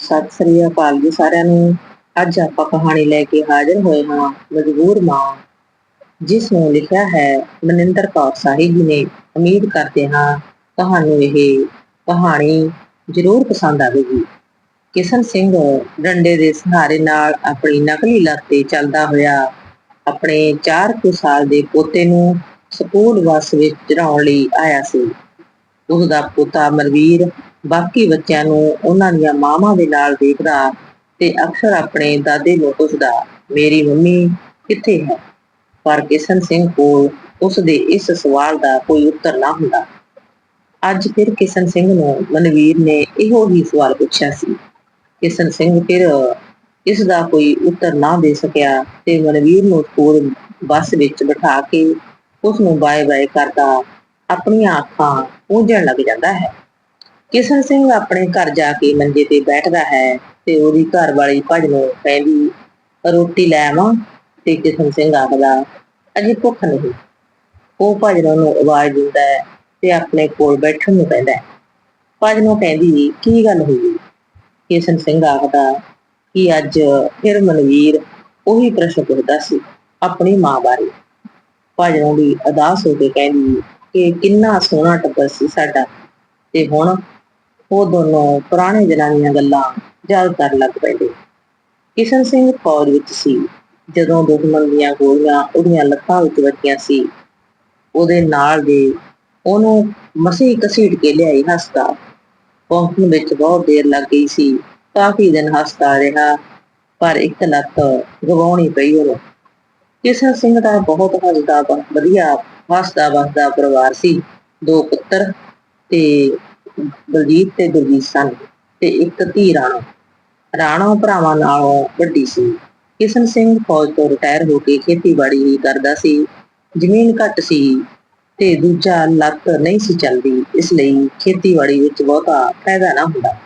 ਸਤਿ ਸ੍ਰੀ ਅਕਾਲ ਜੀ ਸਾਰਿਆਂ ਨੂੰ। ਅੱਜ ਆਪਾਂ ਕਹਾਣੀ ਲੈ ਕੇ ਹਾਜ਼ਰ ਹੋਏ ਹਾਂ, ਮਜਬੂਰ ਮਾਂ, ਜਿਸ ਨੂੰ ਲਿਖਿਆ ਹੈ ਮਨਿੰਦਰ ਕੌਰ ਸਾਹਿਬ ਜੀ ਨੇ। ਉਮੀਦ ਕਰਦੇ ਹਾਂ ਤੁਹਾਨੂੰ ਇਹ ਕਹਾਣੀ ਜ਼ਰੂਰ ਪਸੰਦ ਆਵੇਗੀ। ਕਿਸ਼ਨ ਸਿੰਘ ਡੰਡੇ ਦੇ ਸਹਾਰੇ ਨਾਲ ਆਪਣੀ ਨਕਲੀ ਲੱਤ ਤੇ ਚੱਲਦਾ ਹੋਇਆ ਆਪਣੇ 4 ਕੁ ਸਾਲ ਦੇ ਪੋਤੇ ਨੂੰ ਸਕੂਲ ਬੱਸ ਵਿੱਚ ਚੜਾਉਣ ਲਈ ਆਇਆ ਸੀ। ਉਸ ਦਾ ਪੋਤਾ ਮਨਵੀਰ ਬਾਕੀ ਬੱਚਿਆਂ ਨੂੰ ਉਹਨਾਂ ਦੀਆਂ ਮਾਵਾਂ ਦੇ ਨਾਲ ਦੇਖਦਾ ਤੇ ਅਕਸਰ ਆਪਣੇ ਦਾਦੇ ਨੂੰ ਪੁੱਛਦਾ, ਮੇਰੀ ਮੰਮੀ ਕਿੱਥੇ ਹੈ? ਪਰ ਕਿਸ਼ਨ ਸਿੰਘ ਕੋਲ ਉਸ ਦੇ ਇਸ ਸਵਾਲ ਦਾ ਕੋਈ ਉੱਤਰ ਨਾ ਹੁੰਦਾ। ਅੱਜ ਫਿਰ ਕਿਸ਼ਨ ਸਿੰਘ ਨੂੰ ਮਨਵੀਰ ਨੇ ਇਹੋ ਹੀ ਸਵਾਲ ਪੁੱਛਿਆ ਸੀ। ਕਿਸ਼ਨ ਸਿੰਘ ਫਿਰ ਇਸ ਦਾ ਕੋਈ ਉੱਤਰ ਨਾ ਦੇ ਸਕਿਆ ਤੇ ਮਨਵੀਰ ਨੂੰ ਸਕੂਲ ਬੱਸ ਵਿੱਚ ਬਿਠਾ ਕੇ ਉਸ ਨੂੰ ਬਾਏ ਬਾਏ ਕਰਦਾ, ਆਪਣੀਆਂ ਅੱਖਾਂ ਪੂੰਝਣ ਲੱਗ ਜਾਂਦਾ ਹੈ। ਕਿਸ਼ਨ ਸਿੰਘ ਆਪਣੇ ਘਰ ਜਾ ਕੇ ਮੰਜੇ ਤੇ ਬੈਠਦਾ ਹੈ ਤੇ ਉਹਦੀ ਘਰ ਵਾਲੀ ਭਜ ਨੂੰ ਕਹਿੰਦੀ, ਰੋਟੀ ਲੈ ਆਵਾਂ? ਤੇ ਕਿਸ਼ਨ ਸਿੰਘ ਆਖਦਾ, ਅਜੇ ਭੁੱਖ ਨਹੀਂ। ਉਹ ਭਜ ਨੂੰ ਆਵਾਜ਼ ਦਿੰਦਾ ਹੈ ਤੇ ਆਪਣੇ ਕੋਲ ਬੈਠਣ ਨੂੰ ਕਹਿੰਦਾ ਹੈ। ਭਜ ਨੂੰ ਕਹਿੰਦੀ, ਕੀ ਗੱਲ ਹੋਈ? ਕਿਸ਼ਨ ਸਿੰਘ ਆਖਦਾ, ਕਿ ਅੱਜ ਫਿਰ ਮਨਵੀਰ ਉਹੀ ਪ੍ਰਸ਼ਨ ਪੁੱਛਦਾ ਸੀ, ਆਪਣੀ ਮਾਂ ਬਾਰੇ। ਭਜ ਨੂੰ ਵੀ ਅਦਾਸ ਹੋ ਕੇ ਕਹਿੰਦੀ ਕਿ ਕਿੰਨਾ ਸੋਹਣਾ ਟੱਬਰ ਸੀ ਸਾਡਾ। ਤੇ ਹੁਣ ਉਹ ਦੋਨੋਂ ਪੁਰਾਣੇ ਦਿਨਾਂ ਦੀਆਂ ਗੱਲਾਂ ਯਾਦ ਕਰਨ ਲੱਗ ਪੈਂਦੇ। ਕਿਸ਼ਨ ਸਿੰਘ ਫੌਜ ਵਿੱਚ ਸੀ। ਜਦੋਂ ਦੁਸ਼ਮਣ ਦੀਆਂ ਗੋਲੀਆਂ ਉਹਦੀਆਂ ਲੱਤਾਂ ਵਿੱਚ ਵੱਜੀਆਂ ਸੀ, ਉਹਦੇ ਨਾਲ ਦੇ ਉਹਨੂੰ ਮਸੀਂ ਕਸੀਟ ਕੇ ਲਿਆਈ ਹਸਪਤਾਲ ਪਹੁੰਚਣ ਵਿੱਚ ਬਹੁਤ ਦੇਰ ਲੱਗ ਗਈ ਸੀ। ਕਾਫੀ ਦਿਨ ਹਸਪਤਾਲ ਰਿਹਾ, ਪਰ ਇੱਕ ਲੱਤ ਗਵਾਉਣੀ ਪਈ ਉਹਨੂੰ। ਕਿਸ਼ਨ ਸਿੰਘ ਦਾ ਬਹੁਤ ਹੱਸਦਾ ਵਾ- ਵਧੀਆ ਹੱਸਦਾ ਵਸਦਾ ਪਰਿਵਾਰ ਸੀ। ਦੋ ਪੁੱਤਰ ਤੇ ਦਲਜੀਤ ਤੇ ਗੁਰਜੀਤ ਸਨ ਤੇ ਇੱਕ ਧੀ ਰਾਣਾ। ਰਾਣੋ ਭਰਾਵਾਂ ਨਾਲੋਂ ਵੱਡੀ ਸੀ। ਕਿਸ਼ਨ ਸਿੰਘ ਫੌਜ ਤੋਂ ਰਿਟਾਇਰ ਹੋ ਕੇ ਖੇਤੀਬਾੜੀ ਹੀ ਕਰਦਾ ਸੀ। ਜ਼ਮੀਨ ਘੱਟ ਸੀ ਤੇ ਦੂਜਾ ਲੱਤ ਨਹੀਂ ਸੀ ਚੱਲਦੀ। ਇਸ ਲਈ ਖੇਤੀਬਾੜੀ ਵਿੱਚ ਬਹੁਤਾ ਫਾਇਦਾ ਨਾ ਹੁੰਦਾ।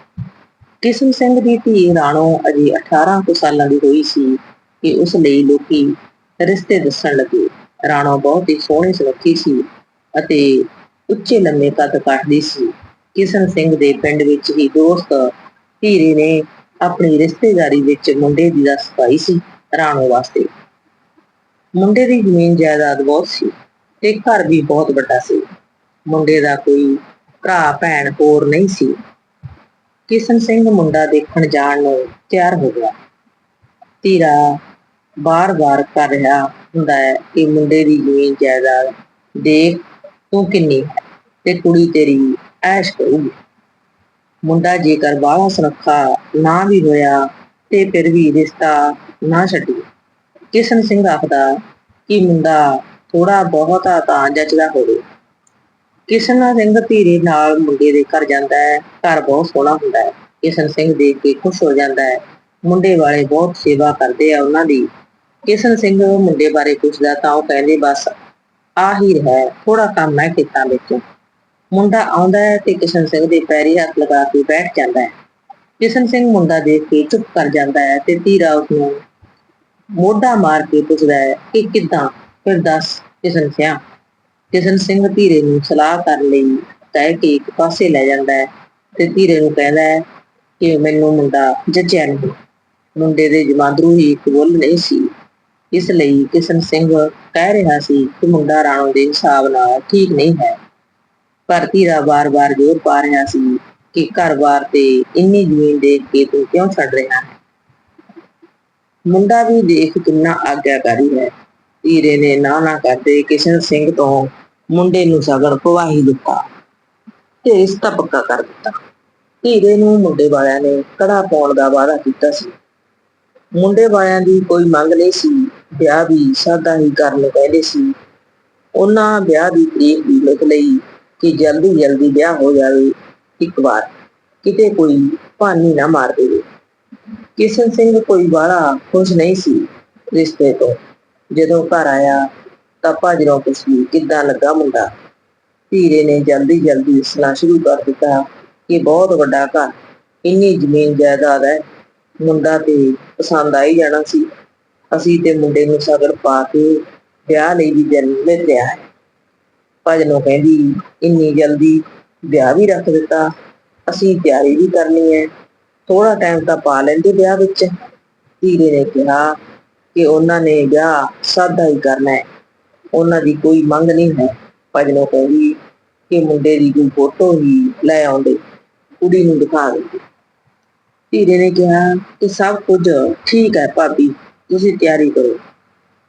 ਕਿਸ਼ਨ ਸਿੰਘ ਦੀ ਧੀ ਰਾਣੋ ਅਜੇ 18 ਕੁ ਸਾਲਾਂ ਦੀ ਹੋਈ ਸੀ ਕਿ ਉਸ ਲਈ ਲੋਕੀ ਰਿਸ਼ਤੇ ਦੱਸਣ ਲੱਗੇ। ਰਾਣੋ ਬਹੁਤ ਹੀ ਸੋਹਣੀ ਸੁਨੱਖੀ ਸੀ ਅਤੇ ਉੱਚੇ ਲੰਮੇ ਕੱਦ ਕੱਟਦੀ ਸੀ। ਕਿਸ਼ਨ ਸਿੰਘ ਦੇ ਪਿੰਡ ਵਿੱਚ ਹੀ ਦੋਸਤ ਧੀਰੇ ਨੇ ਆਪਣੀ ਰਿਸ਼ਤੇਦਾਰੀ ਵਿੱਚ ਮੁੰਡੇ ਦੀ ਦੱਸ ਪਾਈ ਸੀ ਰਾਣੋ ਵਾਸਤੇ। ਮੁੰਡੇ ਦੀ ਜ਼ਮੀਨ ਜਾਇਦਾਦ ਬਹੁਤ ਸੀ ਤੇ ਘਰ ਵੀ ਬਹੁਤ ਵੱਡਾ ਸੀ। ਮੁੰਡੇ ਦਾ ਕੋਈ ਭਰਾ, ਭੈਣ, ਹੋਰ ਨਹੀਂ ਸੀ। ਕਿਸ਼ਨ ਸਿੰਘ ਮੁੰਡਾ ਦੇਖਣ ਜਾਣ ਨੂੰ ਤਿਆਰ ਹੋ ਗਿਆ। ਧੀਰਾ ਬਾਰ-ਬਾਰ ਕਰ ਰਿਹਾ ਹੁੰਦਾ ਹੈ ਕਿ ਮੁੰਡੇ ਦੀ ਜ਼ਮੀਨ ਜਾਇਦਾਦ ਦੇਖ ਤੂੰ ਕਿੰਨੀ ਹੈ ਤੇ ਕੁੜੀ ਤੇਰੀ ਐਸ਼ ਕਰੂਗੀ ਮੁੰਡਾ ਜੇਕਰ ਬਾਹਲਾ ਸੁਨੱਖਾ ਨਾ ਵੀ ਹੋਇਆ ਤੇ ਫਿਰ ਵੀ ਰਿਸ਼ਤਾ ਨਾ ਛੱਡੀ। ਕਿਸ਼ਨ ਸਿੰਘ ਆਖਦਾ ਕਿ ਮੁੰਡਾ ਥੋੜਾ ਬਹੁਤਾ ਤਾਂ ਜੱਜਦਾ ਹੋਵੇ। ਕਿਸ਼ਨ ਸਿੰਘ ਧੀਰੇ ਨਾਲ ਮੁੰਡੇ ਦੇ ਘਰ ਜਾਂਦਾ ਹੈ, ਘਰ ਬਹੁਤ ਸੋਹਣਾ ਹੁੰਦਾ ਹੈ। ਕਿਸ਼ਨ ਸਿੰਘ ਦੇਖ ਕੇ ਖੁਸ਼ ਹੋ ਜਾਂਦਾ ਹੈ। ਮੁੰਡੇ ਵਾਲੇ ਬਹੁਤ ਸੇਵਾ ਕਰਦੇ ਆ ਉਹਨਾਂ ਦੀ। ਕਿਸ਼ਨ ਸਿੰਘ ਮੁੰਡੇ ਬਾਰੇ ਪੁੱਛਦਾ ਤਾਂ ਉਹ ਕਹਿੰਦੇ, ਬਸ, ਆਹੀ ਹੈ ਥੋੜਾ ਕੰਮ ਹੈ ਖੇਤਾਂ ਵਿੱਚ। ਮੁੰਡਾ ਆਉਂਦਾ ਹੈ ਤੇ ਕਿਸ਼ਨ ਸਿੰਘ ਦੇ ਪੈਰੀ ਹੱਥ ਲਗਾ ਕੇ ਬੈਠ ਜਾਂਦਾ ਹੈ। ਕਿਸ਼ਨ ਸਿੰਘ ਮੁੰਡਾ ਦੇਖ ਕੇ ਚੁੱਪ ਕਰ ਜਾਂਦਾ ਹੈ ਤੇ ਧੀਰਾ ਉਸ ਨੂੰ ਮੋਢਾ ਮਾਰ ਕੇ ਪੁੱਛਦਾ ਹੈ ਕਿ ਕਿੱਦਾਂ? ਫਿਰ ਦੱਸ, ਕਿਸ਼ਨ ਸਿਆ। ਕਿਸ਼ਨ ਸਿੰਘ ਧੀਰੇ ਨੂੰ ਸਲਾਹ ਕਰਨ ਲਈ ਕਹਿ ਕੇ ਇੱਕ ਪਾਸੇ ਲੈ ਜਾਂਦਾ ਹੈ ਤੇ ਧੀਰੇ ਨੂੰ ਕਹਿੰਦਾ ਹੈ ਕਿ ਮੈਨੂੰ ਮੁੰਡਾ ਜੱਜਿਆ ਨਹੀਂ। ਮੁੰਡੇ ਦੇ ਜਮਾਂਦਰੂ ਹੀ ਕਬੂਲ ਨਹੀਂ ਸੀ। ਇਸ ਲਈ ਕਿਸ਼ਨ ਸਿੰਘ ਕਹਿ ਰਿਹਾ ਸੀ ਕਿ ਮੁੰਡਾ ਰਾਣੋ ਦੇ ਹਿਸਾਬ ਨਾਲ ਠੀਕ ਨਹੀਂ ਹੈ। ਪਰ ਧੀਰਾ ਬਾਰ-ਬਾਰ ਜ਼ੋਰ ਪਾ ਰਿਹਾ ਸੀ ਕਿ ਘਰ-ਬਾਰ ਤੇ ਇੰਨੀ ਜ਼ਮੀਨ ਦੇਖ ਕੇ ਤੂੰ ਕਿਉਂ ਛੱਡ ਰਿਹਾ? ਹੈ ਮੁੰਡਾ ਵੀ ਦੇਖ ਕਿੰਨਾ ਆਗਿਆਕਾਰੀ ਹੈ। ਧੀਰੇ ਨੇ ਨਾ ਨਾ ਕਰਦੇ ਕਿਸ਼ਨ ਸਿੰਘ ਤੋਂ ਮੁੰਡੇ ਨੂੰ ਸਗਨ ਪਵਾਹੀ ਦਿੱਤਾ ਤੇ ਰਿਸ਼ਤਾ ਪੱਕਾ ਕਰ ਦਿੱਤਾ। ਧੀਰੇ ਨੂੰ ਮੁੰਡੇ ਵਾਲਿਆਂ ਨੇ ਕੜਾ ਪਾਉਣ ਦਾ ਵਾਅਦਾ ਕੀਤਾ ਸੀ। ਮੁੰਡੇ ਵਾਲਿਆਂ ਦੀ ਕੋਈ ਮੰਗ ਨਹੀਂ ਸੀ। ਵਿਆਹ ਵੀ ਸਾਦਾ ਹੀ ਕਰਨ ਨੂੰ ਕਹਿੰਦੇ ਸੀ। ਉਹਨਾਂ ਵਿਆਹ ਦੀ ਤਰੀਕ ਵੀ ਲਿਖ ਲਈ। ਕਿ ਜਲਦੀ ਜਲਦੀ ਵਿਆਹ ਹੋ ਜਾਵੇ ਇੱਕ ਵਾਰ। ਕਿਤੇ ਕੋਈ ਭਾਨੀ ਨਾ ਮਾਰ ਦੇਵੇ। ਕਿਸ਼ਨ ਸਿੰਘ ਕੋਈ ਬਾਹਲਾ ਖੁਸ਼ ਨਹੀਂ ਸੀ ਰਿਸ਼ਤੇ ਤੋਂ। ਜਦੋਂ ਘਰ ਆਇਆ ਤਾਂ ਭਾਜਰੋਂ ਪੁੱਛੀ, ਕਿੱਦਾਂ ਲੱਗਾ ਮੁੰਡਾ? ਧੀਰੇ ਨੇ ਜਲਦੀ ਜਲਦੀ ਦੱਸਣਾ ਸ਼ੁਰੂ ਕਰ ਦਿੱਤਾ ਕਿ ਬਹੁਤ ਵੱਡਾ ਘਰ, ਇੰਨੀ ਜ਼ਮੀਨ ਜਾਇਦਾਦ ਹੈ, ਮੁੰਡਾ ਤੇ ਪਸੰਦ ਆਈ ਜਾਣਾ ਸੀ। ਅਸੀਂ ਤੇ ਮੁੰਡੇ ਨੂੰ ਸਗਨ ਪਾ ਕੇ ਵਿਆਹ ਲਈ ਵੀ ਜਨਮ ਲੈ ਲਿਆ ਹੈ। ਭਜ ਨੂੰ ਕਹਿੰਦੀ, ਇੰਨੀ ਜਲਦੀ ਵਿਆਹ ਵੀ ਰੱਖ ਦਿੱਤਾ, ਅਸੀਂ ਤਿਆਰੀ ਵੀ ਕਰਨੀ ਹੈ ਥੋੜਾ ਟਾਈਮ ਤਾਂ ਪਾ ਲੈਂਦੇ ਵਿਆਹ ਵਿੱਚ। ਧੀਰੇ ਨੇ ਕਿਹਾ ਕਿ ਉਹਨਾਂ ਨੇ ਵਿਆਹ ਸਾਦਾ ਹੀ ਕਰਨਾ ਹੈ। ਉਹਨਾਂ ਦੀ ਕੋਈ ਮੰਗ ਨਹੀਂ ਹੈ ਭਜਨੋਂ ਕਹਿੰਦੀ ਕਿ ਮੁੰਡੇ ਦੀ ਕੋਈ ਫੋਟੋ ਹੀ ਲੈ ਆਉਂਦੇ, ਕੁੜੀ ਨੂੰ ਦਿਖਾ ਦਿੰਦੇ। ਧੀਰੇ ਨੇ ਕਿਹਾ ਕਿ ਸਭ ਕੁਝ ਠੀਕ ਹੈ ਭਾਬੀ, ਤੁਸੀਂ ਤਿਆਰੀ ਕਰੋ।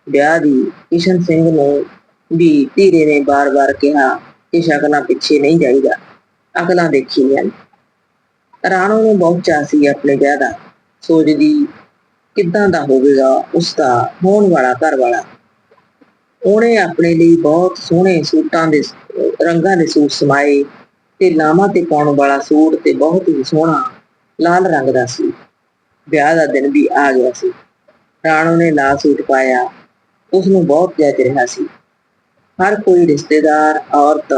ਵਿਆਹ ਦੀ ਕਿਸ਼ਨ ਸਿੰਘ ਨੂੰ ਵੀ ਧੀਰੇ ਨੇ ਬਾਰ-ਬਾਰ ਕਿਹਾ ਕਿ ਸ਼ਕਲਾਂ ਪਿੱਛੇ ਨਹੀਂ ਜਾਈਦਾ। ਅਕਲਾਂ ਦੇਖੀਆਂ ਰਾਣੋ ਨੂੰ ਬਹੁਤ ਚਾਅ ਸੀ ਆਪਣੇ ਵਿਆਹ ਦਾ। ਸੋਚਦੀ ਕਿੱਦਾਂ ਦਾ ਹੋਵੇਗਾ ਉਸ ਦਾ ਹੋਣ ਵਾਲਾ ਘਰ ਵਾਲਾ। ਉਹਨੇ ਆਪਣੇ ਲਈ ਬਹੁਤ ਸੋਹਣੇ ਸੂਟਾਂ ਦੇ ਰੰਗਾਂ ਦੇ ਸੂਟ ਸਮਾਏ ਤੇ ਲਾਵਾਂ ਤੇ ਪਾਉਣ ਵਾਲਾ ਸੂਟ ਤੇ ਬਹੁਤ ਹੀ ਸੋਹਣਾ ਲਾਲ ਰੰਗ ਦਾ ਸੀ। ਵਿਆਹ ਦਾ ਦਿਨ ਵੀ ਆ ਗਿਆ ਸੀ। ਰਾਣੋ ਨੇ ਲਾਲ ਸੂਟ ਪਾਇਆ। ਉਸ ਨੂੰ ਬਹੁਤ ਜੱਜ ਰਿਹਾ ਸੀ। ਹਰ ਕੋਈ ਰਿਸ਼ਤੇਦਾਰ, ਔਰਤ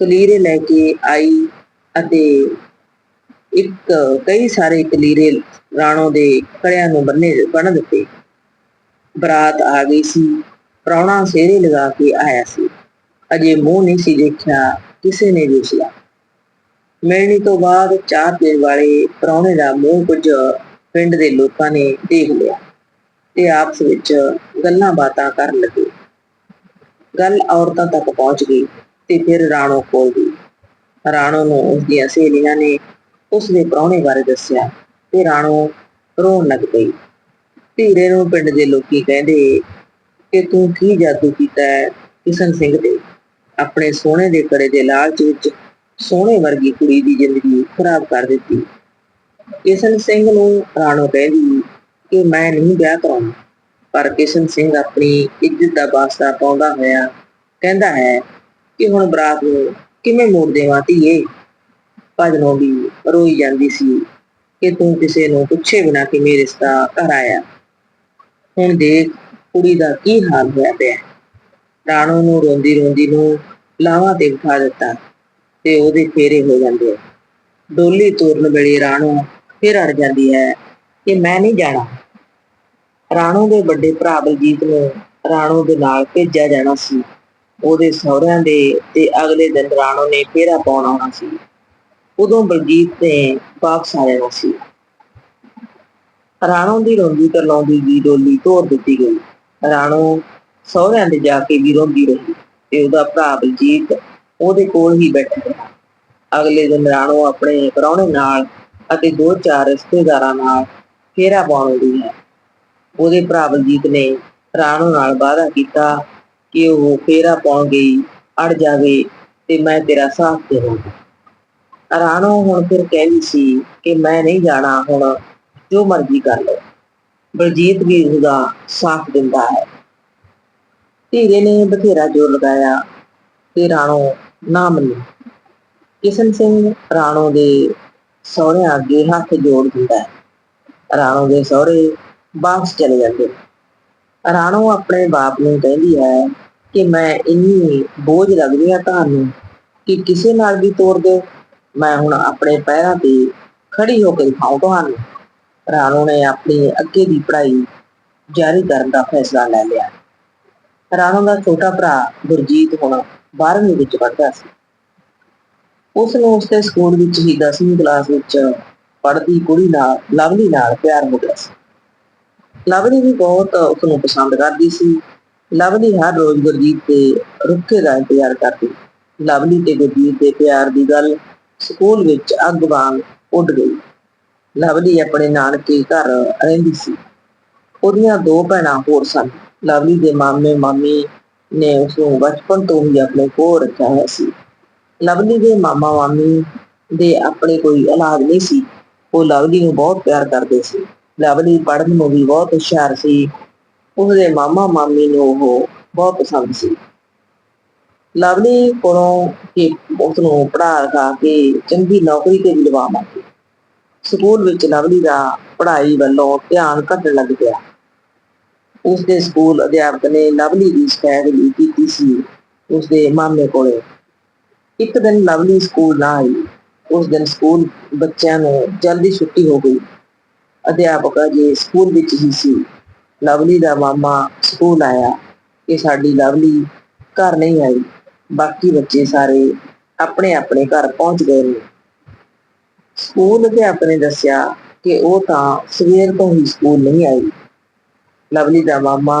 ਕਲੀਰੇ ਲੈ ਕੇ ਆਈ ਅਤੇ ਇੱਕ, ਕਈ ਸਾਰੇ ਕਲੀਰੇ ਰਾਣੋ ਦੇ ਕੜਿਆਂ ਨੂੰ ਬੰਨੇ ਬੰਨ ਦਿੱਤੇ। ਬਰਾਤ ਆ ਗਈ ਸੀ ਪ੍ਰਾਹੁਣਾ ਸੇਰੇ ਲਗਾ ਕੇ ਆਇਆ ਸੀ। ਅਜੇ ਮੂੰਹ ਨਹੀਂ ਸੀ ਦੇਖਿਆ, ਕਿਸੇ ਨੇ ਵੀ ਉਸਦਾ ਮਿਲਣੀ ਤੋਂ ਬਾਅਦ ਚਾਰ ਦਿਨ ਵਾਲੇ ਪ੍ਰਾਹੁਣੇ ਦਾ ਮੂੰਹ ਕੁਝ ਪਿੰਡ ਦੇ ਲੋਕਾਂ ਨੇ ਦੇਖ ਲਿਆ ਤੇ ਆਪਸ ਵਿੱਚ ਗੱਲਾਂ ਬਾਤਾਂ ਕਰਨ ਲੱਗੇ। ਗੱਲ ਔਰਤਾਂ ਤੱਕ ਪਹੁੰਚ ਗਈ ਤੇ ਫਿਰ ਰਾਣੋ ਕੋਲ ਗਈ। ਰਾਣੋ ਨੂੰ ਉਸ ਦੀਆਂ ਸਹੇਲੀਆਂ ਨੇ ਉਸ ਦੇ ਪ੍ਰਾਹੁਣੇ ਬਾਰੇ ਦੱਸਿਆ ਤੇ ਰਾਣੋ ਰੋਣ ਲੱਗ ਪਈ। ਧੀਰੇ ਨੂੰ ਪਿੰਡ ਦੇ ਲੋਕੀ ਕਹਿੰਦੇ ਕਿ ਤੂੰ ਕੀ ਜਾਦੂ ਕੀਤਾ ਹੈ ਕਿਸ਼ਨ ਸਿੰਘ ਤੇ? ਆਪਣੇ ਸੋਹਣੇ ਦੇ ਕੜੇ ਦੇ ਲਾਲਚ ਵਿੱਚ ਸੋਹਣੇ ਵਰਗੀ ਕੁੜੀ ਦੀ ਜ਼ਿੰਦਗੀ ਖਰਾਬ ਕਰ ਦਿੱਤੀ। ਕਿਸ਼ਨ ਸਿੰਘ ਨੂੰ ਰਾਣੋ ਕਹਿੰਦੀ ਕਿ ਮੈਂ ਨਹੀਂ ਵਿਆਹ ਕਰਾਉਣਾ। ਪਰ ਕਿਸ਼ਨ ਸਿੰਘ ਆਪਣੀ ਇੱਜ਼ਤ ਦਾ ਵਾਸਤਾ ਪਾਉਂਦਾ ਹੋਇਆ ਕਹਿੰਦਾ ਹੈ ਕਿ ਹੁਣ ਬਰਾਤ ਨੂੰ ਕਿਵੇਂ ਮੋੜ ਦੇਵਾਂ ਧੀਏ? ਭਜਨੋਂ ਵੀ ਰੋਈ ਜਾਂਦੀ ਸੀ ਕਿ ਤੂੰ ਕਿਸੇ ਨੂੰ ਪੁੱਛੇ ਬਿਨਾ ਕਿਵੇਂ ਰਿਸ਼ਤਾ ਘਰ ਆਇਆ। ਹੁਣ ਦੇਖ ਕੁੜੀ ਦਾ ਕੀ ਹਾਲ ਹੋਇਆ ਪਿਆ। ਰਾਣੋ ਨੂੰ ਰੋਂਦੀ ਰੋਂਦੀ ਨੂੰ ਲਾਵਾਂ ਤੇ ਬਿਠਾ ਦਿੱਤਾ ਤੇ ਉਹਦੇ ਫੇਰੇ ਹੋ ਜਾਂਦੇ ਡੋਲੀ ਤੋਰਨ ਵੇਲੇ ਰਾਣੋ ਫਿਰ ਅੜ ਜਾਂਦੀ ਹੈ ਕਿ ਮੈਂ ਨਹੀਂ ਜਾਣਾ। ਰਾਣੋ ਦੇ ਵੱਡੇ ਭਰਾ ਬਲਜੀਤ ਨੂੰ ਰਾਣੋ ਦੇ ਨਾਲ ਭੇਜਿਆ ਜਾਣਾ ਸੀ। ਉਹਦੇ ਸਹੁਰਿਆਂ ਦੇ ਤੇ ਅਗਲੇ ਦਿਨ ਰਾਣੋ ਨੇ ਫੇਰਾ ਪਾਉਣ ਆਉਣਾ ਸੀ। ਉਦੋਂ ਬਲਜੀਤ ਨੇ ਵਾਪਸ ਆ ਜਾਣਾ ਸੀ। ਰਾਣੋ ਦੀ ਰੋਂਦੀ ਕਰਲਾਉਂਦੀ ਵੀ ਡੋਲੀ ਤੋੜ ਦਿੱਤੀ ਗਈ। ਰਾਣੋ ਸਹੁਰਿਆਂ ਦੇ ਜਾ ਕੇ ਵੀ ਰੋਂਦੀ ਰਹੀ ਤੇ ਉਹਦਾ ਭਰਾ ਬਲਜੀਤ ਉਹਦੇ ਕੋਲ ਹੀ ਬੈਠਾ ਰਿਹਾ। ਅਗਲੇ ਦਿਨ ਰਾਣੋ ਆਪਣੇ ਪ੍ਰਾਹੁਣੇ ਨਾਲ ਅਤੇ ਦੋ ਚਾਰ ਰਿਸ਼ਤੇਦਾਰਾਂ ਨਾਲ ਫੇਰਾ ਪਾਉਣ ਗਈ ਹੈ। ਉਹਦੇ ਭਰਾ ਬਲਜੀਤ ਨੇ ਰਾਣੋ ਨਾਲ ਵਾਅਦਾ ਕੀਤਾ ਕਿ ਉਹ ਫੇਰਾ ਪਾਉਣ ਗਈ, ਅੜ ਜਾਵੇ ਤੇ ਮੈਂ ਤੇਰਾ ਸਾਥ ਦੇਵਾਂਗਾ। ਰਾਣੋ ਹੁਣ ਫਿਰ ਕਹਿੰਦੀ ਸੀ ਕਿ ਮੈਂ ਨਹੀਂ ਜਾਣਾ, ਹੁਣ ਜੋ ਮਰਜ਼ੀ ਕਰ ਲਓ। ਬਲਜੀਤ ਵੀ ਉਹਦਾ ਸਾਥ ਦਿੰਦਾ ਹੈ। ਧੀਰੇ ਨੇ ਬਥੇਰਾ ਜ਼ੋਰ ਲਗਾਇਆ ਤੇ ਰਾਣੋ ਨਾ ਮੰਨੀ। ਕਿਸ਼ਨ ਸਿੰਘ ਰਾਣੋ ਦੇ ਸਹੁਰਿਆਂ ਅੱਗੇ ਹੱਥ ਜੋੜ ਦਿੰਦਾ ਹੈ। ਰਾਣੋ ਦੇ ਸਹੁਰੇ ਵਾਪਸ ਚਲੇ ਜਾਂਦੇ। ਰਾਣੋ ਆਪਣੇ ਬਾਪ ਨੂੰ ਕਹਿੰਦੀ ਹੈ ਕਿ ਮੈਂ ਇੰਨੀ ਬੋਝ ਲੱਗਦੀ ਆ ਤੁਹਾਨੂੰ ਕਿ ਕਿਸੇ ਨਾਲ ਵੀ ਤੋੜ ਦਿਓ। ਮੈਂ ਹੁਣ ਆਪਣੇ ਪੈਰਾਂ ਤੇ ਖੜੀ ਹੋ ਕੇ ਦਿਖਾਉਂ ਤੁਹਾਨੂੰ। ਰਾਣੋ ਨੇ ਆਪਣੀ ਅੱਗੇ ਦੀ ਪੜ੍ਹਾਈ ਜਾਰੀ ਕਰਨ ਦਾ ਫੈਸਲਾ ਲੈ ਲਿਆ। ਰਾਣੋ ਦਾ ਛੋਟਾ ਭਰਾ ਗੁਰਜੀਤ ਹੁਣ 12ਵੀਂ ਵਿੱਚ ਪੜ੍ਹਦਾ ਸੀ। ਉਸ ਨੂੰ ਉਸਦੇ ਸਕੂਲ ਵਿੱਚ ਹੀ 10ਵੀਂ ਕਲਾਸ ਵਿੱਚ ਪੜ੍ਹਦੀ ਕੁੜੀ ਨਾਲ, ਲਵਲੀ ਨਾਲ ਪਿਆਰ ਹੋ ਗਿਆ ਸੀ। ਲਵਲੀ ਵੀ ਬਹੁਤ ਉਸ ਨੂੰ ਪਸੰਦ ਕਰਦੀ ਸੀ। ਲਵਲੀ ਹਰ ਰੋਜ਼ ਗੁਰਜੀਤ ਦੇ ਰੁੱਖੇ ਦਾ ਇੰਤਜ਼ਾਰ ਕਰਦੀ। ਲਵਲੀ ਤੇ ਗੁਰਜੀਤ ਦੇ ਪਿਆਰ ਦੀ ਗੱਲ ਸਕੂਲ ਵਿੱਚ ਅੱਗ ਵਾਂਗ ਉੱਡ ਗਈ। ਲਵਲੀ ਆਪਣੇ ਨਾਨਕੇ ਘਰ ਰਹਿੰਦੀ ਸੀ। ਉਹਦੀਆਂ ਦੋ ਭੈਣਾਂ ਹੋਰ ਸਨ। ਲਵਲੀ ਦੇ ਮਾਮੇ ਮਾਮੀ ਨੇ ਉਸ ਨੂੰ ਬਚਪਨ ਤੋਂ ਹੀ ਆਪਣੇ ਕੋਲ ਰੱਖਿਆ ਹੋਇਆ ਸੀ। ਲਵਲੀ ਦੇ ਮਾਮਾ ਮਾਮੀ ਦੇ ਆਪਣੇ ਕੋਈ ਇਲਾਜ ਨਹੀਂ ਸੀ। ਉਹ ਲਵਲੀ ਨੂੰ ਬਹੁਤ ਪਿਆਰ ਕਰਦੇ ਸੀ। ਲਵਲੀ ਪੜ੍ਹਨ ਨੂੰ ਵੀ ਬਹੁਤ ਹੁਸ਼ਿਆਰ ਸੀ। ਉਸਦੇ ਮਾਮਾ ਮਾਮੀ ਨੂੰ ਉਹ ਬਹੁਤ ਪਸੰਦ ਸੀ। ਲਵਲੀ ਕੋਲੋਂ ਕਿ ਉਸ ਨੂੰ ਪੜ੍ਹਾ ਲਿਖਾ ਕੇ ਚੰਗੀ ਨੌਕਰੀ ਤੇ ਵੀ ਲਵਾਵਾਂਗੇ ਸਕੂਲ ਵਿੱਚ ਲਵਲੀ ਦਾ ਪੜ੍ਹਾਈ ਵੱਲੋਂ ਧਿਆਨ ਘਟਣ ਲੱਗ ਗਿਆ ਉਸ ਦੇ ਸਕੂਲ ਅਧਿਆਪਕ ਨੇ ਲਵਲੀ ਦੀ ਸ਼ਿਕਾਇਤ ਵੀ ਕੀਤੀ ਸੀ ਉਸ ਦੇ ਮਾਮੇ ਕੋਲੇ। ਇੱਕ ਦਿਨ ਲਵਲੀ ਸਕੂਲ ਨਾ ਆਈ। ਉਸ ਦਿਨ ਸਕੂਲ ਬੱਚਿਆਂ ਨੂੰ ਜਲਦੀ ਛੁੱਟੀ ਹੋ ਗਈ। ਅਧਿਆਪਕ ਅਜੇ ਸਕੂਲ ਵਿੱਚ ਹੀ ਸੀ। ਲਵਲੀ ਦਾ ਮਾਮਾ ਸਕੂਲ ਆਇਆ ਕਿ ਸਾਡੀ ਲਵਲੀ ਘਰ ਨਹੀਂ ਆਈ। ਬਾਕੀ ਬੱਚੇ ਸਾਰੇ ਆਪਣੇ ਆਪਣੇ ਘਰ ਪਹੁੰਚ ਗਏ ਨੇ। ਸਕੂਲ ਅਧਿਆਪਕ ਨੇ ਦੱਸਿਆ ਕਿ ਉਹ ਤਾਂ ਸਵੇਰ ਤੋਂ ਹੀ ਸਕੂਲ ਨਹੀਂ ਆਈ। ਲਵਲੀ ਦਾ ਮਾਮਾ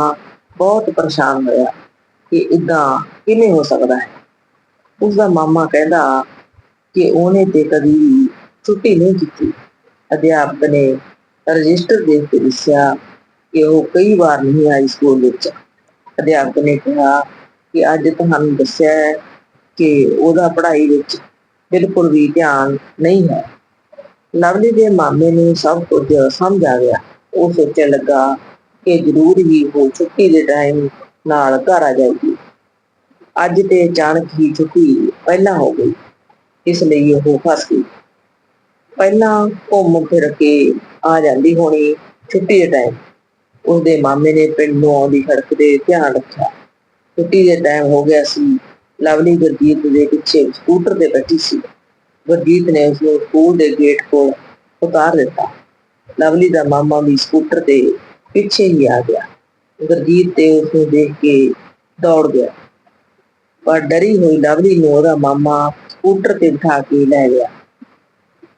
ਬਹੁਤ ਪਰੇਸ਼ਾਨ ਹੋਇਆ ਕਿ ਇਦਾਂ ਕਿਵੇਂ ਹੋ ਸਕਦਾ ਹੈ। ਉਸ ਦਾ ਮਾਮਾ ਕਹਿੰਦਾ ਕਿ ਉਹਨੇ ਤੇ ਕਦੀ ਛੁੱਟੀ ਨਹੀਂ ਕੀਤੀ। ਅਧਿਆਪਕ ਨੇ ਰਜਿਸਟਰ ਦੇਖ ਕੇ ਦੱਸਿਆ ਕਿ ਉਹ ਕਈ ਵਾਰ ਨਹੀਂ ਆਈ ਸਕੂਲ ਵਿੱਚ। ਅਧਿਆਪਕ ਨੇ ਕਿਹਾ ਕਿ ਅੱਜ ਤੁਹਾਨੂੰ ਦੱਸਿਆ ਹੈ ਕਿ ਉਹਦਾ ਪੜ੍ਹਾਈ ਵਿੱਚ ਬਿਲਕੁਲ ਵੀ ਧਿਆਨ ਨਹੀਂ ਹੈ। ਲਵਲੀ ਦੇ ਮਾਮੇ ਨੂੰ ਸਭ ਕੁਝ ਸਮਝ ਆ ਗਿਆ। ਉਹ ਸੋਚਣ ਲੱਗਾ ਕਿ ਜ਼ਰੂਰ ਹੀ ਉਹ ਛੁੱਟੀ ਦੇ ਟਾਈਮ ਨਾਲ ਘਰ ਆ ਜਾਏਗੀ। ਅੱਜ ਤੇ ਅਚਾਨਕ ਹੀ ਛੁੱਟੀ ਪਹਿਲਾਂ ਹੋ ਗਈ। ਇਸ ਲਈ ਉਹ ਫਸ ਗਈ। ਪਹਿਲਾਂ ਘੁੰਮ ਫਿਰ ਕੇ ਆ ਜਾਂਦੀ ਹੋਣੀ ਛੁੱਟੀ ਦੇ ਟਾਈਮ ਉਹਦੇ ਮਾਮੇ ਨੇ ਪਿੰਡ ਨੂੰ ਆਉਂਦੀ ਸੜਕ ਦੇ ਧਿਆਨ ਰੱਖਿਆ। ਛੁੱਟੀ ਦੇ ਟਾਈਮ ਹੋ ਗਿਆ ਸੀ। ਲਵਲੀ ਗੁਰਜੀਤ ਦੇ ਪਿੱਛੇ ਸਕੂਟਰ ਤੇ ਬੈਠੀ ਸੀ। ਗੁਰਜੀਤ ਨੇ ਉਸ ਨੂੰ ਸਕੂਲ ਦੇ ਗੇਟ ਕੋਲ ਉਤਾਰ ਦਿੱਤਾ। ਲਵਲੀ ਦਾ ਮਾਮਾ ਵੀ ਸਕੂਟਰ ਤੇ ਪਿੱਛੇ ਹੀ ਆ ਗਿਆ। ਗੁਰਜੀਤ ਤੇ ਉਸ ਨੂੰ ਦੇਖ ਕੇ ਦੌੜ ਗਿਆ। ਪਰ ਡਰੀ ਹੋਈ ਲਵਲੀ ਨੂੰ ਉਹਦਾ ਮਾਮਾ ਸਕੂਟਰ ਤੇ ਬਿਠਾ ਕੇ ਲੈ ਗਿਆ।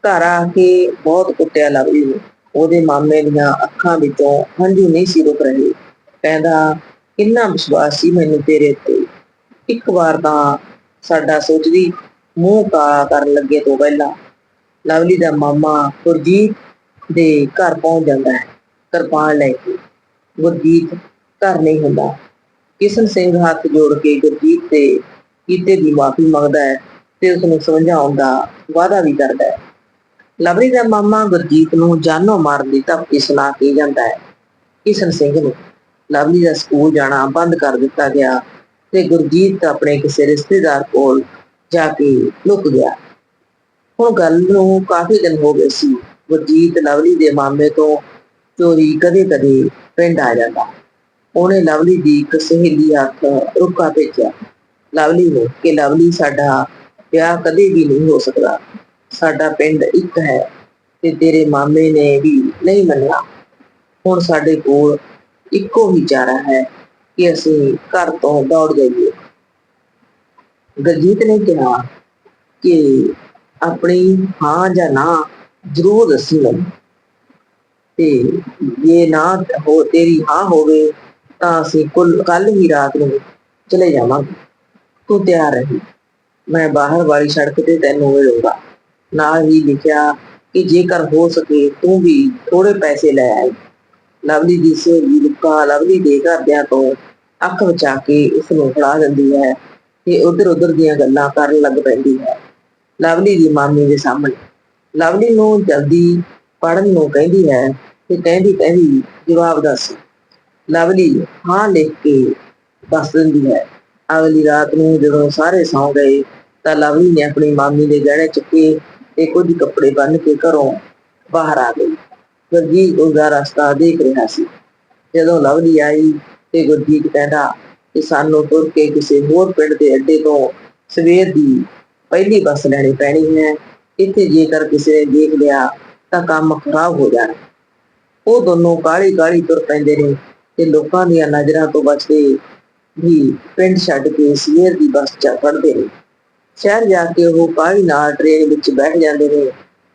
ਘਰ ਆ ਕੇ ਬਹੁਤ ਕੁੱਟਿਆ ਲਵਲੀ ਨੂੰ। ਉਹਦੇ ਮਾਮੇ ਦੀਆਂ ਅੱਖਾਂ ਵਿੱਚੋਂ ਹੰਝੂ ਨਹੀਂ ਸੀ ਰੁਕ ਰਹੇ। ਕਹਿੰਦਾ, ਕਿੰਨਾ ਵਿਸ਼ਵਾਸ ਸੀ ਮੈਨੂੰ ਤੇਰੇ ਉੱਤੇ। ਇੱਕ ਵਾਰ ਤਾਂ ਸਾਡਾ ਸੋਚਦੀ ਮੂੰਹ ਕਾਲਾ ਕਰਨ ਲੱਗੇ ਤੋਂ ਪਹਿਲਾਂ ਲਵਲੀ ਦਾ ਮਾਮਾ ਗੁਰਜੀਤ ਦੇ ਘਰ ਪਹੁੰਚ ਜਾਂਦਾ ਹੈ, ਕਿਰਪਾਨ ਲੈ ਕੇ। ਗੁਰਜੀਤ ਘਰ ਨਹੀਂ ਹੁੰਦਾ। ਕਿਸ਼ਨ ਸਿੰਘ ਹੱਥ ਜੋੜ ਕੇ ਗੁਰਜੀਤ ਦੇ ਕੀਤੇ ਦੀ ਮਾਫੀ ਮੰਗਦਾ ਹੈ ਤੇ ਉਸ ਨੂੰ ਸਮਝਾਉਣ ਦਾ ਵਾਅਦਾ ਵੀ ਕਰਦਾ ਹੈ। ਲਵਲੀ ਦਾ ਮਾਮਾ ਗੁਰਜੀਤ ਨੂੰ ਜਾਨੋਂ ਮਾਰਨ ਦੀ ਧਮਕੀ ਸੁਣਾ ਕੇ ਜਾਂਦਾ ਹੈ? ਕਿਸ਼ਨ ਸਿੰਘ ਨੂੰ। ਲਵਲੀ ਦਾ ਸਕੂਲ ਜਾਣਾ ਬੰਦ ਕਰ ਦਿੱਤਾ ਗਿਆ ਤੇ ਗੁਰਜੀਤ ਆਪਣੇ ਕਿਸੇ ਰਿਸ਼ਤੇਦਾਰ ਕੋਲ ਜਾ ਕੇ ਲੁਕ ਗਿਆ। ਹੁਣ ਗੱਲ ਨੂੰ ਕਾਫੀ ਦਿਨ ਹੋ ਗਏ ਸੀ। ਗੁਰਜੀਤ ਲਵਲੀ ਦੇ ਮਾਮੇ ਤੋਂ ਚੋਰੀ ਕਦੇ-ਕਦੇ ਪਿੰਡ ਆ ਜਾਂਦਾ। ਉਹਨੇ ਲਵਲੀ ਦੀ ਇੱਕ ਸਹੇਲੀ ਹੱਥ ਰੁਕਾ ਭੇਜਿਆ। ਲਵਲੀ ਨੂੰ ਕਿ ਲਵਲੀ ਸਾਡਾ ਵਿਆਹ ਕਦੇ ਵੀ ਨਹੀਂ ਹੋ ਸਕਦਾ। ਸਾਡਾ ਪਿੰਡ ਇੱਕ ਹੈ ਤੇ ਤੇਰੇ ਮਾਮੇ ਨੇ ਵੀ ਨਹੀਂ ਮੰਨਿਆ। ਹੁਣ ਸਾਡੇ ਕੋਲ ਇੱਕੋ ਹੀ ਚਾਰਾ ਹੈ ਕਿ ਅਸੀਂ ਘਰ ਤੋਂ ਦੌੜ ਜਾਈਏ। ਗੁਰਜੀਤ ਨੇ ਕਿਹਾ ਕਿ ਆਪਣੀ ਹਾਂ ਜਾਂ ਨਾ ਜ਼ਰੂਰ ਦੱਸੀ ਮੈਨੂੰ ਤੇ ਇਹ ਨਾ ਹੋ ਤੇਰੀ ਹਾਂ ਹੋਵੇ ਤਾਂ ਅਸੀਂ ਕੁੱਲ ਕੱਲ ਹੀ ਰਾਤ ਨੂੰ ਚਲੇ ਜਾਵਾਂਗੇ। ਤੂੰ ਤਿਆਰ ਰਹੀ। ਮੈਂ ਬਾਹਰ ਵਾਲੀ ਸੜਕ ਤੇ ਤੈਨੂੰ ਮਿਲੂੰਗਾ। ਨਾਲ ਹੀ ਲਿਖਿਆ ਕਿ ਜੇਕਰ ਹੋ ਸਕੇ ਤੂੰ ਵੀ ਥੋੜੇ ਪੈਸੇ ਲੈ ਆਈ। ਲਵਲੀ ਦੀ ਸਹੇਲੀ ਲੁਕਾ ਲਵਲੀ ਦੇ ਘਰਦਿਆਂ ਤੋਂ ਅੱਖ ਬਚਾ ਕੇ ਉਸ ਨੂੰ ਫੜਾ ਦਿੰਦੀ ਹੈ ਤੇ ਉਧਰ ਉਧਰ ਦੀਆਂ ਗੱਲਾਂ ਕਰਨ ਲੱਗ ਪੈਂਦੀ ਹੈ। ਲਵਲੀ ਦੀ ਮਾਮੀ ਦੇ ਸਾਹਮਣੇ। ਲਵਲੀ ਨੂੰ ਜਲਦੀ ਪੜਨ ਨੂੰ ਕਹਿੰਦੀ ਹੈ ਤੇ ਕਹਿੰਦੀ ਕਹਿੰਦੀ ਜਵਾਬ ਦੱਸ। ਲਵਲੀ ਹਾਂ ਲਿਖ ਕੇ ਦੱਸ ਦਿੰਦੀ ਹੈ। ਅਗਲੀ ਰਾਤ ਨੂੰ ਜਦੋਂ ਸਾਰੇ ਸੌਂ ਗਏ ਤਾਂ ਲਵਲੀ ਨੇ ਆਪਣੀ ਮਾਮੀ ਦੇ ਗਹਿਣੇ ਚੁੱਕੇ ਤੇ ਕੁਝ ਕੱਪੜੇ ਬੰਨ ਕੇ ਘਰੋਂ ਬਾਹਰ ਆ ਗਈ। ਗੁਰਜੀਤ ਉਹਦਾ ਰਸਤਾ ਦੇਖ ਰਿਹਾ ਸੀ। ਜਦੋਂ ਲਵਲੀ ਆਈ ਤੇ ਗੁਰਜੀਤ ਕਹਿੰਦਾ ਕਿ ਸਾਨੂੰ ਤੁਰ ਕੇ ਕਿਸੇ ਹੋਰ ਪਿੰਡ ਦੇ ਅੱਡੇ ਤੋਂ ਸਵੇਰ ਦੀ ਪਹਿਲੀ ਬੱਸ ਲੈਣੀ ਪੈਣੀ ਹੈ। ਇੱਥੇ ਜੇਕਰ ਕਿਸੇ ਨੇ ਦੇਖ ਲਿਆ ਤਾਂ ਕੰਮ ਖਰਾਬ ਹੋ ਜਾਣਾ। ਉਹ ਦੋਨੋਂ ਕਾਲੀ ਕਾਲੀ ਤੁਰ ਪੈਂਦੇ ਨੇ ਤੇ ਲੋਕਾਂ ਦੀਆਂ ਨਜ਼ਰਾਂ ਤੋਂ ਬਚਦੇ ਵੀ ਪਿੰਡ ਛੱਡ ਕੇ ਸਵੇਰ ਦੀ ਬੱਸ ਚ ਫੜਦੇ ਨੇ। ਸ਼ਹਿਰ ਜਾ ਕੇ ਉਹ ਕਾਹਲੀ ਨਾਲ ਟ੍ਰੇਨ ਵਿੱਚ ਬੈਠ ਜਾਂਦੇ ਨੇ।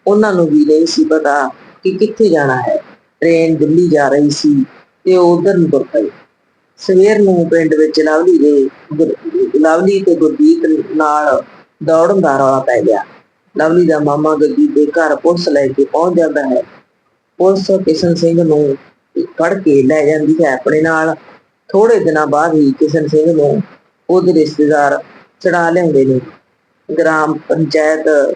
ਉਹਨਾਂ ਨੂੰ ਵੀ ਨਹੀਂ ਸੀ ਪਤਾ ਕਿ ਕਿੱਥੇ ਜਾਣਾ ਹੈ। ਟ੍ਰੇਨ ਦਿੱਲੀ ਜਾ ਰਹੀ ਸੀ ਤੇ ਉਹ ਉਧਰ ਨੂੰ ਤੁਰ ਪਈ ਸਵੇਰ ਨੂੰ ਪਿੰਡ ਵਿੱਚ ਲਵਲੀ ਦੇ ਲਵਲੀ ਤੇ ਗੁਰਜੀਤ ਨਾਲ ਦੌੜਨ ਦਾ ਰੌਲਾ ਪੈ ਗਿਆ। ਲਵਲੀ ਦਾ ਮਾਮਾ ਗੁਰਜੀਤ ਦੇ ਘਰ ਪੁਲਿਸ ਲੈ ਕੇ ਪਹੁੰਚ ਜਾਂਦਾ ਹੈ। ਪੁਲਿਸ ਕਿਸ਼ਨ ਸਿੰਘ ਨੂੰ ਫੜ ਕੇ ਲੈ ਜਾਂਦੀ ਹੈ। ਆਪਣੇ ਨਾਲ ਥੋੜੇ ਦਿਨਾਂ ਬਾਅਦ ਹੀ ਕਿਸ਼ਨ ਸਿੰਘ ਨੂੰ ਉਹਦੇ ਰਿਸ਼ਤੇਦਾਰ ਚੜਾ ਲਿਆਉਂਦੇ ਨੇ। ਗ੍ਰਾਮ ਪੰਚਾਇਤ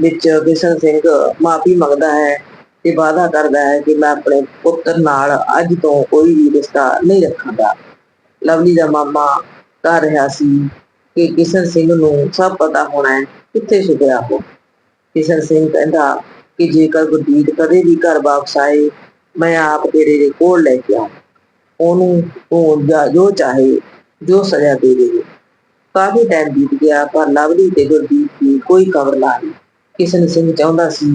ਵਿੱਚ ਕਿਸ਼ਨ ਸਿੰਘ ਮਾਫੀ ਮੰਗਦਾ ਹੈ ਤੇ ਵਾਅਦਾ ਕਰਦਾ ਹੈ ਕਿ ਮੈਂ ਆਪਣੇ ਪੁੱਤਰ ਨਾਲ ਅੱਜ ਤੋਂ ਕੋਈ ਵੀ ਰਿਸ਼ਤਾ ਨਹੀਂ ਰੱਖਾਂਗਾ। ਲਵਲੀ ਦਾ ਮਾਮਾ ਕਰ ਰਿਹਾ ਸੀ ਕਿ ਕਿਸ਼ਨ ਸਿੰਘ ਨੂੰ ਸਭ ਪਤਾ ਹੋਣਾ ਹੈ ਕਿੱਥੇ ਛੁਪਿਆ ਹੋ ਕਿਸ਼ਨ ਸਿੰਘ ਕਹਿੰਦਾ ਕਿ ਜੇਕਰ ਗੁਰਜੀਤ ਕਦੇ ਵੀ ਘਰ ਵਾਪਸ ਆਏ, ਮੈਂ ਆਪ ਤੇਰੇ ਦੇ ਕੋਲ ਲੈ ਕੇ ਆਉਂ ਉਹਨੂੰ ਉਹ ਜਾ- ਜੋ ਚਾਹੇ, ਜੋ ਸਜ਼ਾ ਦੇ ਦੇਵੇ। ਕਾਫੀ ਟਾਈਮ ਬੀਤ ਗਿਆ? ਪਰ ਲਵਲੀ ਤੇ ਗੁਰਜੀਤ ਦੀ ਕੋਈ ਖਬਰ ਨਾ ਆਈ ਕਿਸ਼ਨ ਸਿੰਘ ਚਾਹੁੰਦਾ ਸੀ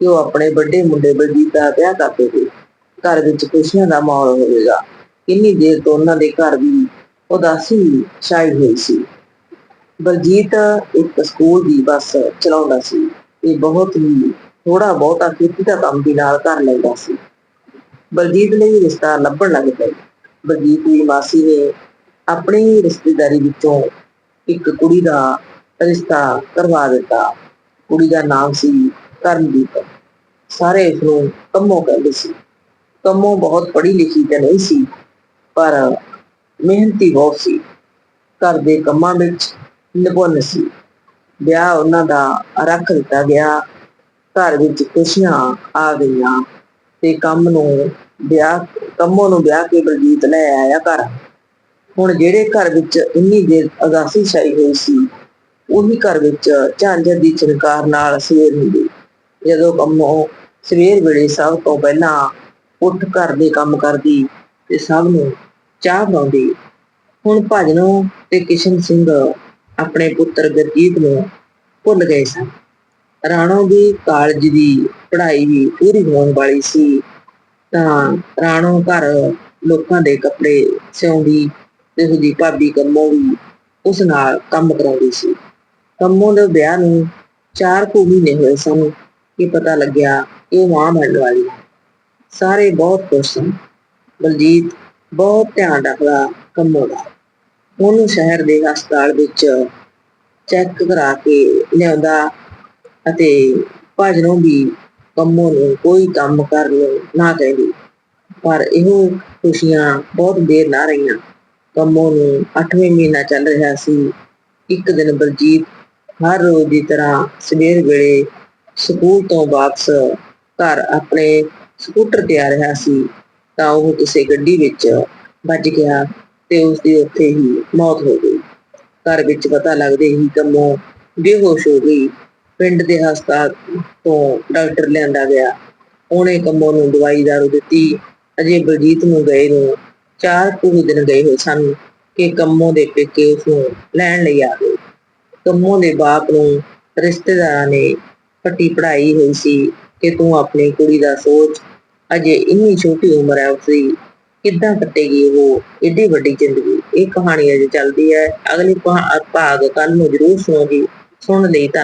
ਕਿ ਉਹ ਆਪਣੇ ਵੱਡੇ ਮੁੰਡੇ ਬਲਜੀਤ ਦਾ ਵਿਆਹ ਕਰ ਦੇਵੇ। ਘਰ ਵਿੱਚ ਖੁਸ਼ੀਆਂ ਦਾ ਮਾਹੌਲ ਹੋਵੇਗਾ। ਕਿੰਨੀ ਦੇਰ ਤੋਂ ਉਹਨਾਂ ਦੇ ਘਰ ਵੀ ਉਦਾਸੀ ਛਾਈ ਹੋਈ ਸੀ। ਬਲਜੀਤ ਇੱਕ ਸਕੂਲ ਦੀ ਬੱਸ ਚਲਾਉਂਦਾ ਸੀ। ਇਹ ਬਹੁਤ ਹੀ ਥੋੜਾ ਬਹੁਤਾ ਖੇਤੀ ਦਾ ਕੰਮ ਵੀ ਨਾਲ ਕਰ ਲੈਂਦਾ ਸੀ। ਬਲਜੀਤ ਲਈ ਰਿਸ਼ਤਾ ਲੱਭਣ ਲੱਗ ਪਏ ਬਲਜੀਤ ਦੀ ਮਾਸੀ ਨੇ ਆਪਣੀ ਰਿਸ਼ਤੇਦਾਰੀ ਵਿੱਚੋਂ ਇੱਕ ਕੁੜੀ ਦਾ ਰਿਸ਼ਤਾ ਕਰਵਾ ਦਿੱਤਾ। ਕੁੜੀ ਦਾ ਨਾਮ ਸੀ ਕਰਨਦੀਪ। ਸਾਰੇ ਇਸ ਨੂੰ ਕੰਮੋ ਕਹਿੰਦੇ ਸੀ। ਕੰਮੋ ਬਹੁਤ ਪੜ੍ਹੀ ਲਿਖੀ ਤਾਂ ਨਹੀਂ ਸੀ, ਪਰ ਮਿਹਨਤੀ ਬਹੁਤ ਸੀ। ਘਰ ਦੇ ਕੰਮਾਂ ਵਿੱਚ ਨਿਪੁੰਨ ਸੀ। ਵਿਆਹ ਉਹਨਾਂ ਦਾ ਰੱਖ ਦਿੱਤਾ ਗਿਆ। ਘਰ ਵਿੱਚ ਖੁਸ਼ੀਆਂ ਆ ਗਈਆਂ ਤੇ ਕੰਮ ਨੂੰ ਵਿਆਹ, ਕੰਮੋਂ ਨੂੰ ਵਿਆਹ ਕੇ ਬਲਜੀਤ ਲੈ ਆਇਆ ਘਰ। ਹੁਣ ਜਿਹੜੇ ਘਰ ਵਿੱਚ ਇੰਨੀ ਦੇਰ ਅਗਾਸੀ ਛਾਈ ਹੋਈ ਸੀ, ਉਹੀ ਘਰ ਵਿੱਚ ਝਾਂਜਰ ਦੀ ਚਮਕਾਰ ਨਾਲ ਸਵੇਰ ਹੁੰਦੀ ਜਦੋਂ ਕੰਮੋਂ ਸਵੇਰ ਵੇਲੇ ਸਭ ਤੋਂ ਪਹਿਲਾਂ ਉੱਠ ਘਰ ਦੇ ਕੰਮ ਕਰਦੀ ਤੇ ਸਭ ਨੂੰ ਚਾਹ ਬਣਾਉਂਦੀ। ਹੁਣ ਭਜਨੋਂ ਤੇ ਕਿਸ਼ਨ ਸਿੰਘ ਆਪਣੇ ਪੁੱਤਰ ਗੁਰਜੀਤ ਨੂੰ ਭੁੱਲ ਗਏ ਸਨ। ਰਾਣੋ ਦੀ ਕਾਲਜ ਦੀ ਪੜ੍ਹਾਈ ਵੀ ਪੂਰੀ ਹੋਣ ਵਾਲੀ ਸੀ, ਤਾਂ ਰਾਣੋ ਘਰ ਲੋਕਾਂ ਦੇ ਕੱਪੜੇ ਸਿਉਂਦੀ ਤੇ ਉਹਦੀ ਭਾਬੀ ਕੰਮੋ ਵੀ ਉਸ ਨਾਲ ਕੰਮ ਕਰਾਉਂਦੀ ਸੀ। ਕੰਮੋ ਦੇ ਵਿਆਹ ਨੂੰ ਚਾਰ ਕੁ ਮਹੀਨੇ ਹੋਏ ਸਨ ਕਿ ਪਤਾ ਲੱਗਿਆ ਇਹ ਮਾਂ ਬਣਨ ਵਾਲੀ ਹੈ। ਸਾਰੇ ਬਹੁਤ ਖੁਸ਼ ਸਨ। ਬਲਜੀਤ ਬਹੁਤ ਧਿਆਨ ਰੱਖਦਾ ਕੰਮੋ ਦਾ ਉਹਨੂੰ ਸ਼ਹਿਰ ਦੇ ਹਸਪਤਾਲ ਵਿੱਚ ਚੈੱਕ ਕਰਾ ਕੇ ਲਿਆਉਂਦਾ ਅਤੇ ਭਜਨੋਂ ਵੀ ਕੰਮੋ ਨੂੰ ਕੋਈ ਕੰਮ ਕਰਨ ਨਾ ਕਹਿੰਦੀ। ਪਰ ਇਹੋ ਖੁਸ਼ੀਆਂ ਬਹੁਤ ਦੇਰ ਨਾ ਰਹੀਆਂ। ਕੰਮੋਂ ਨੂੰ 8ਵੇਂ ਮਹੀਨਾ ਚੱਲ ਰਿਹਾ ਸੀ। ਇੱਕ ਦਿਨ ਬਲਜੀਤ ਹਰ ਰੋਜ਼ ਦੀ ਤਰ੍ਹਾਂ ਸਵੇਰ ਵੇਲੇ ਸਕੂਲ ਤੋਂ ਵਾਪਸ ਘਰ ਆਪਣੇ ਸਕੂਟਰ ਤੇ ਆ ਰਿਹਾ ਸੀ। ਤਾਂ ਉਹ ਕਿਸੇ ਗੱਡੀ ਵਿੱਚ ਵੱਜ ਗਿਆ ਤੇ ਉਸ ਦੀ ਉੱਥੇ ਹੀ ਮੌਤ ਹੋ ਗਈ। ਘਰ ਵਿੱਚ ਪਤਾ ਲੱਗਦੇ ਹੀ ਕੰਮੋਂ ਬੇਹੋਸ਼ ਹੋ ਗਈ। ਪਿੰਡ ਦੇ ਹਸਪਤਾਲ ਤੋਂ ਡਾਕਟਰ ਲਿਆਂਦਾ ਗਿਆ। ਉਹਨੇ ਕੰਮੋਂ ਨੂੰ ਦਵਾਈ ਦਾਰੂ ਦਿੱਤੀ। ਅਜੇ ਬਲਜੀਤ ਨੂੰ ਗਏ ਨੂੰ ਚਾਰ ਕੁ ਦਿਨ ਗਏ ਹੋਏ ਸਨ ਕਿ ਕੰਮੋਂ ਦੇ ਪੇਕੇ ਉਸ ਨੂੰ ਲੈਣ ਲਈ ਆ ਗਏ। ਕੰਮੋਂ ਦੇ ਬਾਪ ਨੂੰ ਰਿਸ਼ਤੇਦਾਰਾਂ ਨੇ ਪੱਟੀ ਪੜਾਈ ਹੋਈ ਸੀ ਕਿ ਤੂੰ ਆਪਣੀ ਕੁੜੀ ਦਾ ਸੋਚ ਅਜੇ ਇੰਨੀ ਛੋਟੀ ਉਮਰ ਹੈ, ਉਸਦੀ ਕਿੱਦਾਂ ਕੱਟੇਗੀ ਉਹ? ਏਡੀ ਵੱਡੀ ਜ਼ਿੰਦਗੀ। ਇਹ ਕਹਾਣੀ ਅਜੇ ਚੱਲਦੀ ਹੈ। ਅਗਲੀ ਭਾਗ ਕੱਲ ਨੂੰ ਜ਼ਰੂਰ ਸੁਣੋਗੀ। ਸੁਣ ਲਈ ਤਾਂ